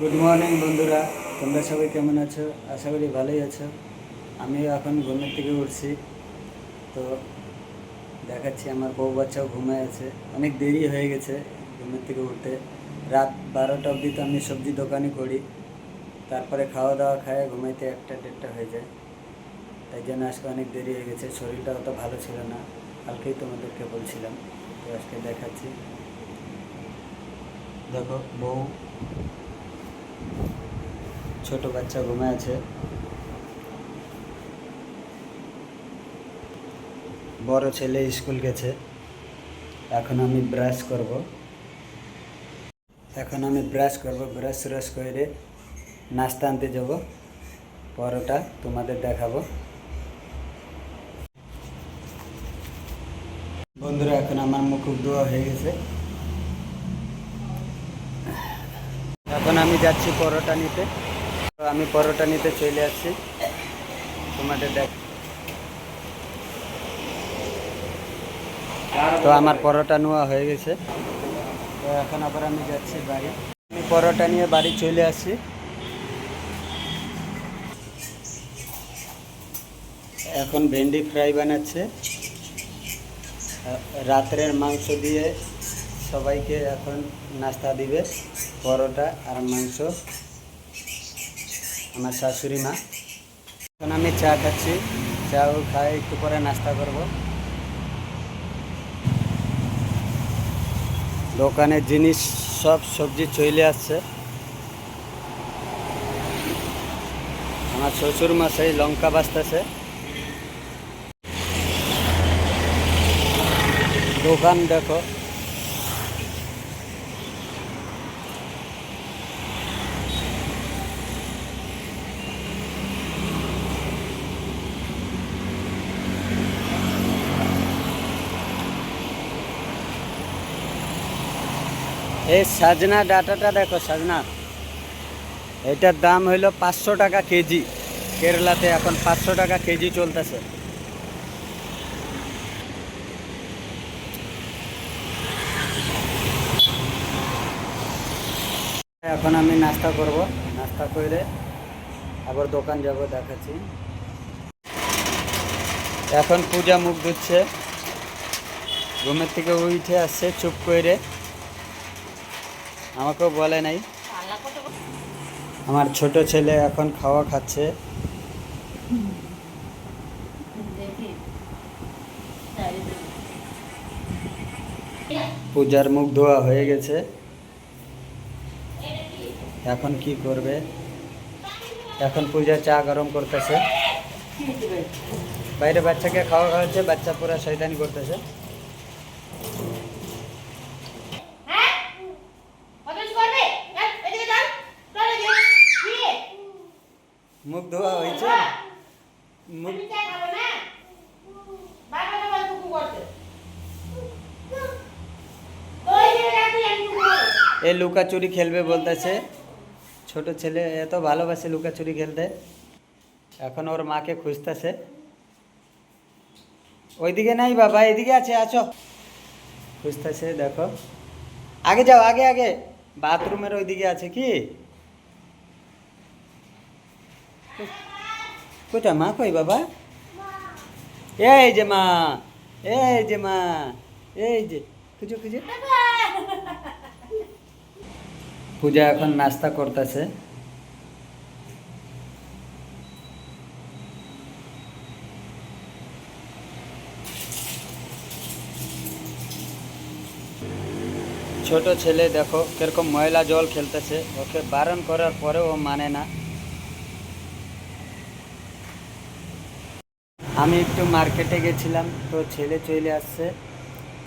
Good morning বন্ধুরা। তোমরা সবাই কেমন আছো? আশা করি ভালোই আছো। আমি এখন ঘুমের থেকে উঠছি। তো দেখাচ্ছি, আমার বউ বাচ্চাও ঘুমায় আছে। অনেক দেরি হয়ে গেছে ঘুমের থেকে উঠতে। রাত বারোটা অবধি তো আমি সবজি দোকানই করি। তারপরে খাওয়া দাওয়া খায়, ঘুমাইতে একটা দেড়টা হয়ে যায়। তাই জন্য আজকে অনেক দেরি হয়ে গেছে। শরীরটা অত ভালো ছিল না। কালকেই তোমাদেরকে বলছিলাম। তো আজকে দেখাচ্ছি। দেখো, বউ ছোট বাচ্চা ঘুমে আছে। বড় ছেলে স্কুল গেছে। এখন আমি ব্রাশ করব। এখন আমি ব্রাশ করব, ব্রাশ ব্রাশ করে নাস্তা আনতে যাব। পরোটা তোমাদের দেখাবো। বন্ধুরা, এখন আমার মুখ ধোয়া হয়ে গেছে। এখন আমি যাচ্ছি পরোটা নিতে। আমি পরোটা নিতে চলে আসছি। তোমাদের দেখ তো আমার পরোটা নেওয়া হয়ে গেছে। তো এখন আবার আমি যাচ্ছি বাড়ি। আমি পরোটা নিয়ে বাড়ি চলে আসছি। এখন ভেন্ডি ফ্রাই বানাচ্ছে। রাত্রের মাংস দিয়ে সবাইকে এখন নাস্তা দিবে, পরোটা আর মাংস। আমার শাশুড়ি মা। এখন আমি চা খাচ্ছি। চাও খাই, একটু পরে নাস্তা করব। দোকানের জিনিস, সব সবজি চলে আসছে। আমার শ্বশুর মা সেই লঙ্কা বাঁচতেছে। দোকান দেখো। এই সাজনা ডাটাটা দেখো সাজনা। এটার দাম হইল পাঁচশো টাকা কেজি। কেরালাতে এখন পাঁচশো টাকা কেজি চলতেছে। এখন আমি নাস্তা করব। নাস্তা করে আবার দোকান যাব দেখাচ্ছি। এখন পূজা মুখ ধুচ্ছে। ঘুমের থেকে উঠে আসছে, চুপ করে। আমাকেও বলে নাই। আমার ছোট ছেলে এখন খাওয়া খাচ্ছে। পূজার মুখ ধোয়া হয়ে গেছে। এখন কি করবে? এখন পূজা চা গরম করতেছে। বাইরে বাচ্চাকে খাওয়া খাওয়াচ্ছে, বাচ্চা পুরো শৈতানি করতেছে। মুখ ধোয়া হয়েছে। মুখ এ লুকাচুরি খেলবে বলতেছে। ছোট ছেলে এত ভালোবাসে লুকাচুরি খেলতে। এখন ওর মাকে খুঁজতেছে। ওইদিকে নাই বাবা এদিকে আছে আছো। খুঁজতেছে দেখো। আগে যাও আগে আগে। বাথরুমের ওইদিকে আছে কি? কোথা মা কই বাবা? এই যে মা, এই যে মা, এই যে, খুঁজো খুঁজো। পূজা এখন নাস্তা করতেছে। ছোট ছেলে দেখো, কীরকম ময়লা জল খেলতেছে, ওকে বারণ করার পরেও ও মানে না। আমি একটু মার্কেটে গেছিলাম তো ছেলে চলে আসছে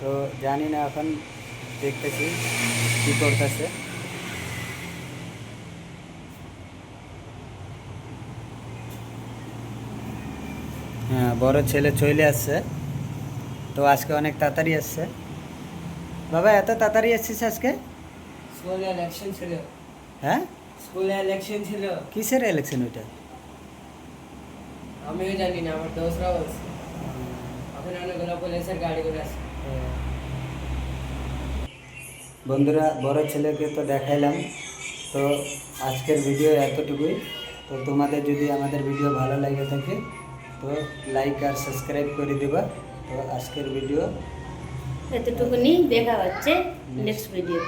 তো জানি না এখন দেখতেছি কী করতেছে। হ্যাঁ বড় ছেলে চলে আসছে তো আজকে অনেক তাড়াতাড়ি আসছে। বাবা এত তাড়াতাড়ি আসছিস আজকে? স্কুলে ইলেকশন ছিল। হ্যাঁ? স্কুলে ইলেকশন ছিল। কিসের ইলেকশন ওইটা? আমিও জানি না আমার দোস্তরাও বলছে এখন অনেকগুলো পুলিশের গাড়ি করে আসছে বন্ধুরা বড় ছেলেকে তো দেখাইলাম তো আজকের ভিডিও এতটুকুই। তো তোমাদের যদি আমাদের ভিডিও ভালো লাগে থাকে তো লাইক আর সাবস্ক্রাইব করে দেবা। তো আজকের ভিডিও এতটুকুনি দেখা হচ্ছে নেক্সট ভিডিও